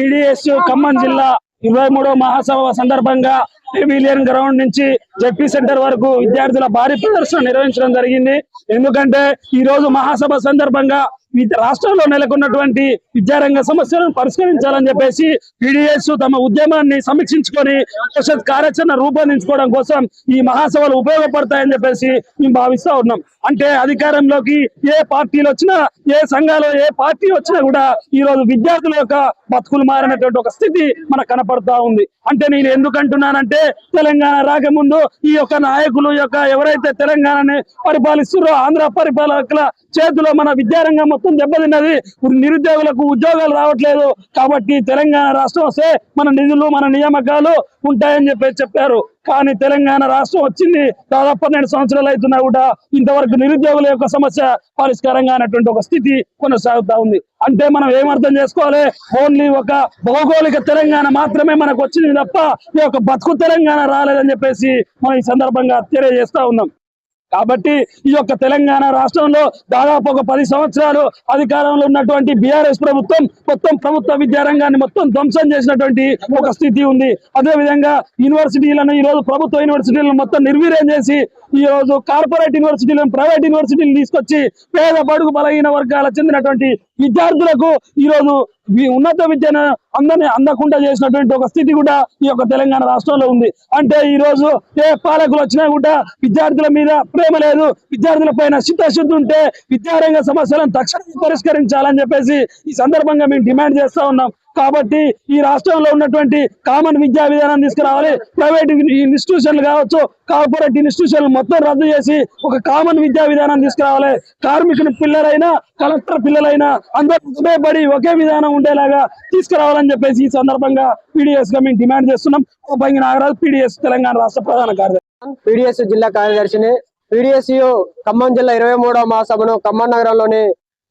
PDS Khammam జిల్లా ఇరవై మూడవ మహాసభ సందర్భంగా పెవిలియన్ గ్రౌండ్ నుంచి జెడ్పీ సెంటర్ వరకు విద్యార్థుల భారీ ప్రదర్శన నిర్వహించడం జరిగింది. ఎందుకంటే ఈ రోజు మహాసభ సందర్భంగా వివిధ రాష్ట్రంలో నెలకొన్నటువంటి విద్యారంగ సమస్యలను పరిష్కరించాలని చెప్పేసి పిడిఎస్ తమ ఉద్యమాన్ని సమీక్షించుకొని భవిష్యత్ కార్యాచరణ రూపొందించుకోవడం కోసం ఈ మహాసభలు ఉపయోగపడతాయని చెప్పేసి మేము భావిస్తా ఉన్నాం. అంటే అధికారంలోకి ఏ పార్టీలు వచ్చినా ఏ సంఘాలు ఏ పార్టీ వచ్చినా కూడా ఈ రోజు విద్యార్థుల యొక్క బతుకులు మారినటువంటి ఒక స్థితి మనకు కనపడతా ఉంది. అంటే నేను ఎందుకు అంటున్నానంటే తెలంగాణ రాకముందు ఈ యొక్క నాయకులు యొక్క ఎవరైతే తెలంగాణని పరిపాలిస్తున్నారో ఆంధ్ర పరిపాలకుల చేతిలో మన విద్యారంగం మొత్తం దెబ్బతిన్నది. ఇప్పుడు నిరుద్యోగులకు ఉద్యోగాలు రావట్లేదు. కాబట్టి తెలంగాణ రాష్ట్రం వస్తే మన నిధులు మన నియామకాలు ఉంటాయని చెప్పేసి చెప్పారు. కానీ తెలంగాణ రాష్ట్రం వచ్చింది. దాదాపు పన్నెండు సంవత్సరాలు అవుతున్నా కూడా ఇంతవరకు నిరుద్యోగుల యొక్క సమస్య పరిష్కారంగా అనేటువంటి ఒక స్థితి కొనసాగుతా ఉంది. అంటే మనం ఏమర్థం చేసుకోవాలి? ఓన్లీ ఒక భౌగోళిక తెలంగాణ మాత్రమే మనకు వచ్చింది తప్ప ఈ యొక్క బతుకు తెలంగాణ రాలేదని చెప్పేసి మనం ఈ సందర్భంగా తెలియజేస్తా ఉన్నాం. కాబట్టి ఈ యొక్క తెలంగాణ రాష్ట్రంలో దాదాపు ఒక పది సంవత్సరాలు అధికారంలో ఉన్నటువంటి బీఆర్ఎస్ ప్రభుత్వం మొత్తం ప్రభుత్వ విద్యారంగాన్ని మొత్తం ధ్వంసం చేసినటువంటి ఒక స్థితి ఉంది. అదే విధంగా యూనివర్సిటీలను ఈ రోజు ప్రభుత్వ యూనివర్సిటీలను మొత్తం నిర్వీర్యం చేసి ఈ రోజు కార్పొరేట్ యూనివర్సిటీలను ప్రైవేట్ యూనివర్సిటీలు తీసుకొచ్చి పేద బడుగు బలహీన వర్గాల చెందినటువంటి విద్యార్థులకు ఈ రోజు ఈ ఉన్నత విద్యను అందరిని అందకుండా చేసినటువంటి ఒక స్థితి కూడా ఈ యొక్క తెలంగాణ రాష్ట్రంలో ఉంది. అంటే ఈ రోజు ఏ పాలకులు వచ్చినా కూడా విద్యార్థుల మీద ప్రేమ లేదు. విద్యార్థుల పైన చిత్తశుద్ధి ఉంటే విద్యారంగ సమస్యలను తక్షణం పరిష్కరించాలని చెప్పేసి ఈ సందర్భంగా మేము డిమాండ్ చేస్తా ఉన్నాం. కాబట్టి ఈ రాష్ట్రంలో ఉన్నటువంటి కామన్ విద్యా విధానం తీసుకురావాలి. ప్రైవేట్ ఇన్స్టిట్యూషన్లు కావచ్చు కార్పొరేట్ ఇన్స్టిట్యూషన్లు మొత్తం రద్దు చేసి ఒక కామన్ విద్యా విధానం తీసుకురావాలి. కార్మికుని పిల్లలైనా కలెక్టర్ పిల్లలైనా అందరూ ఒకే ఒకే విధానం ఉండేలాగా తీసుకురావాలని చెప్పేసి ఈ సందర్భంగా పీడిఎస్గా మేము డిమాండ్ చేస్తున్నాం. బంగి నాగరాజు పీడిఎస్ తెలంగాణ రాష్ట్ర ప్రధాన కార్యదర్శి. పీడిఎస్ జిల్లా కార్యదర్శిని పీడిఎస్యు ఖమ్మం జిల్లా ఇరవై మూడవ మహాసభను ఖమ్మం నగరంలోని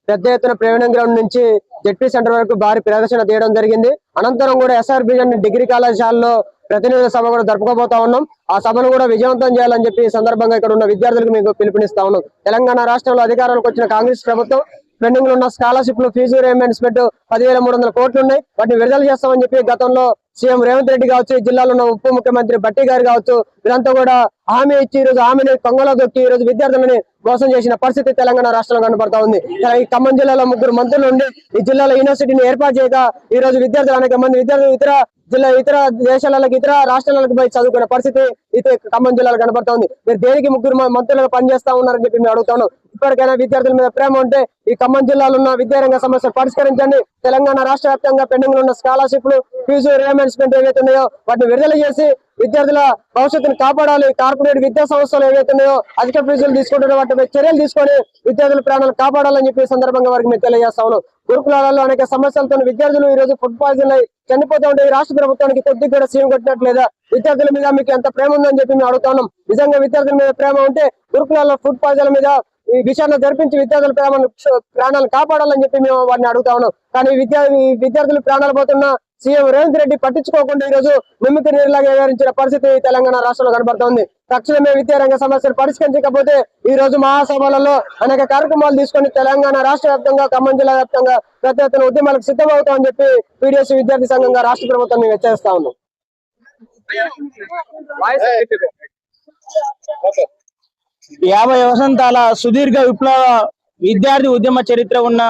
పెద్ద ఎత్తున ప్రేమణం గ్రౌండ్ నుంచి జెడ్పీ సెంటర్ వరకు భారీ ప్రదర్శన తీయడం జరిగింది. అనంతరం కూడా ఎస్ఆర్ డిగ్రీ కళాశాలలో ప్రతినిధుల సభ కూడా జరుపుకోబోతా ఉన్నాం. ఆ సభను కూడా విజయవంతం చేయాలని చెప్పి ఈ సందర్భంగా ఇక్కడ ఉన్న విద్యార్థులకు మీకు పిలుపునిస్తా ఉన్నాం. తెలంగాణ రాష్ట్రంలో అధికారంలోకి వచ్చిన కాంగ్రెస్ ప్రభుత్వం పెండింగ్లో ఉన్న స్కాలర్షిప్లు ఫీజు రియంబర్స్మెంట్ పదివేల మూడు వందల కోట్లు ఉన్నాయి. వాటిని విడుదల చేస్తామని చెప్పి గతంలో సీఎం రేవంత్ రెడ్డి కావచ్చు ఈ జిల్లాలో ఉన్న ఉప ముఖ్యమంత్రి బట్టి గారు కావచ్చు వీరంతా కూడా హామీ ఇచ్చి ఈ రోజు హామీని కొంగలో దొక్కి ఈ రోజు విద్యార్థులని మోసం చేసిన పరిస్థితి తెలంగాణ రాష్ట్రంలో కనబడతా ఉంది. ఈ ఖమ్మం జిల్లాలో ముగ్గురు మంత్రులు ఉండి ఈ జిల్లాలో యూనివర్సిటీని ఏర్పాటు చేయక ఈ రోజు విద్యార్థులు అనేక మంది విద్యార్థులు ఇతర జిల్లా ఇతర దేశాలకు ఇతర రాష్ట్రాలకు పోయి చదువుకునే పరిస్థితి అయితే ఖమ్మం జిల్లాలో కనబడతా ఉంది. మీరు దేనికి ముగ్గురు మంత్రులుగా పనిచేస్తా ఉన్నారని చెప్పి మేము అడుగుతాను. ఇప్పటికైనా విద్యార్థుల మీద ప్రేమ ఉంటే ఈ ఖమ్మం జిల్లాలో ఉన్న విద్యారంగ సమస్యలు పరిష్కరించండి. తెలంగాణ రాష్ట్ర వ్యాప్తంగా పెండింగ్ ఉన్న స్కాలర్షిప్లు ఫీజు రియంబర్స్మెంట్ ఏవైతే ఉన్నాయో వాటిని విడుదల చేసి విద్యార్థుల భవిష్యత్తును కాపాడాలి. కార్పొరేట్ విద్యా సంస్థలు ఏవైతే ఉన్నాయో అధిక ఫీజులు తీసుకుంటున్న వాటిపై చర్యలు తీసుకొని విద్యార్థుల ప్రాణాలు కాపాడాలని చెప్పి సందర్భంగా వారికి మేము తెలియజేస్తా గురుకులాలలో అనేక సమస్యలతో విద్యార్థులు ఈ రోజు ఫుడ్ పాయిజన్ అయి చనిపోతూ ఉంటే ఈ రాష్ట్ర ప్రభుత్వానికి కొద్దిగా కూడా సీఎం కొట్టినట్లేదా? విద్యార్థుల మీద మీకు ఎంత ప్రేమ ఉందని చెప్పి మేము అడుగుతున్నాం నిజంగా విద్యార్థుల మీద ప్రేమ ఉంటే గురుకులాల్లో ఫుడ్ పాయిజన్ మీద ఈ విషయాన్ని జరిపించి విద్యార్థుల ప్రేమను ప్రాణాలు కాపాడాలని చెప్పి మేము వారిని అడుగుతా ఉన్నాం. కానీ విద్యా విద్యార్థులు ప్రాణాలు పోతున్న సీఎం రేవంత్ రెడ్డి పట్టించుకోకుండా ఈ రోజు నిమ్మికి నీరులాగా వ్యవహరించిన పరిస్థితి తెలంగాణ రాష్ట్రంలో కనబడుతోంది. తక్షణమే విద్యారంగ సమస్యలు పరిష్కరించకపోతే ఈ రోజు మహాసభలలో అనేక కార్యక్రమాలు తీసుకొని తెలంగాణ రాష్ట్ర వ్యాప్తంగా ఖమ్మం జిల్లా వ్యాప్తంగా పెద్ద ఎత్తున ఉద్యమాలకు సిద్ధమవుతామని చెప్పి పీడిఎస్ విద్యార్థి సంఘంగా రాష్ట్ర ప్రభుత్వం మేము హెచ్చరిస్తా ఉన్నాం. యాభై వసంతాల సుదీర్ఘ విప్లవ విద్యార్థి ఉద్యమ చరిత్ర ఉన్న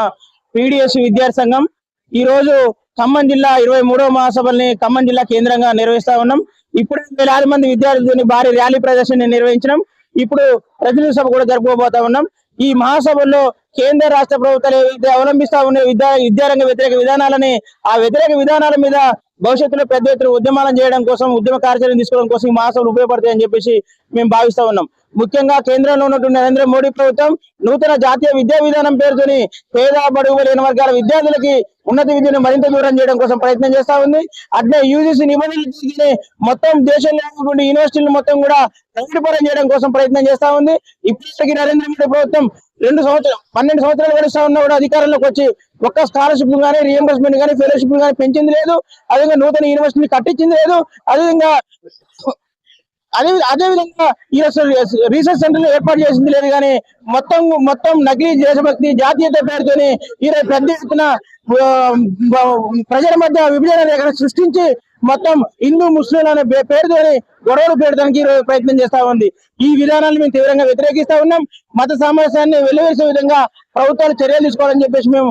పీడిఎస్ విద్యార్థి సంఘం ఈ రోజు ఖమ్మం జిల్లా ఇరవై మూడవ మహాసభల్ని ఖమ్మం జిల్లా కేంద్రంగా నిర్వహిస్తా ఉన్నాం. ఇప్పుడు వేలాది మంది విద్యార్థులని భారీ ర్యాలీ ప్రదర్శన నిర్వహించడం ఇప్పుడు ప్రతినిధి సభ కూడా జరుపుకోబోతా ఉన్నాం. ఈ మహాసభల్లో కేంద్ర రాష్ట్ర ప్రభుత్వాలు అవలంబిస్తా ఉన్న విద్యా విద్యారంగ వ్యతిరేక విధానాలని ఆ వ్యతిరేక విధానాల మీద భవిష్యత్తులో పెద్ద ఎత్తున ఉద్యమాలను చేయడం కోసం ఉద్యమ కార్యాచరణ తీసుకోవడం కోసం ఈ మహాసభలు ఉపయోగపడతాయని చెప్పేసి మేము భావిస్తా ఉన్నాం. ముఖ్యంగా కేంద్రంలో ఉన్నటువంటి నరేంద్ర మోడీ ప్రభుత్వం నూతన జాతీయ విద్యా విధానం పేరుతోని పేద బడుగు లేని వర్గాల విద్యార్థులకి ఉన్నత విద్యను మరింత దూరం చేయడం కోసం ప్రయత్నం చేస్తా ఉంది. అట్లే యూజీసీ నిబంధనలు మొత్తం దేశంలో ఉన్నటువంటి యూనివర్సిటీలు మొత్తం కూడా ప్రైవేటీకరణ చేయడం కోసం ప్రయత్నం చేస్తా ఉంది. ఇప్పటికీ నరేంద్ర మోడీ ప్రభుత్వం రెండు సంవత్సరం పన్నెండు సంవత్సరాలు గడుస్తా ఉన్నా కూడా అధికారంలోకి వచ్చి ఒక్క స్కాలర్షిప్ కానీ రియంబర్స్మెంట్ కానీ ఫెలోషిప్ కానీ పెంచింది లేదు. అదేవిధంగా నూతన యూనివర్సిటీ కట్టించింది లేదు. అదేవిధంగా అదే అదేవిధంగా ఈ రీసెర్చ్ సెంటర్ ఏర్పాటు చేసింది లేదు కానీ మొత్తం మొత్తం నకిలీ దేశభక్తి జాతీయత పేరుతోని ఈరోజు పెద్ద ఎత్తున ప్రజల మధ్య విభజన రేఖను సృష్టించి మొత్తం హిందూ ముస్లింలు అనే పేరుతోనే పేరుతోని గొడవలు పెట్టడానికి ఈరోజు ప్రయత్నం చేస్తా ఉంది. ఈ విధానాన్ని మేము తీవ్రంగా వ్యతిరేకిస్తా ఉన్నాం. మత సామరస్యాన్ని వెలువరిసే విధంగా ప్రభుత్వాలు చర్యలు తీసుకోవాలని చెప్పేసి మేము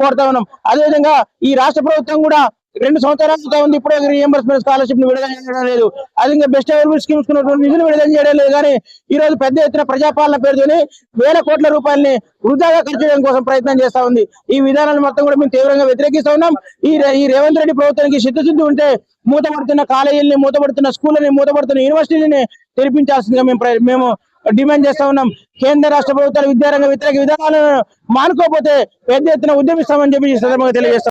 కోరుతా ఉన్నాం. అదేవిధంగా ఈ రాష్ట్ర ప్రభుత్వం కూడా రెండు సంవత్సరాలుగా ఉంది ఇప్పుడు రియంబర్స్మెంట్ స్కాలర్షిప్ను విడుదల చేయడం లేదు. అది ఇంకా బెస్ట్ అవైలబుల్ స్కీమ్స్ నిధులు విడుదల చేయడం లేదు. కానీ ఈ రోజు పెద్ద ఎత్తున ప్రజాపాలన పేరుతోని వేల కోట్ల రూపాయలని వృధాగా ఖర్చు చేయడం కోసం ప్రయత్నం చేస్తా ఉంది. ఈ విధానాన్ని మొత్తం కూడా మేము తీవ్రంగా వ్యతిరేకిస్తా ఉన్నాం. ఈ ఈ రేవంత్ రెడ్డి ప్రభుత్వానికి చిత్తశుద్ధి ఉంటే మూతపడుతున్న కాలేజీలని మూతపడుతున్న స్కూళ్ళని మూతపడుతున్న యూనివర్సిటీలని తెరిపించాల్సిందిగా మేము మేము డిమాండ్ చేస్తా ఉన్నాం. కేంద్ర రాష్ట్ర ప్రభుత్వాలు విద్యారంగ వ్యతిరేక విధానాలను మానుకోపోతే పెద్ద ఎత్తున ఉద్యమిస్తామని చెప్పి సందర్భంగా తెలియజేస్తాం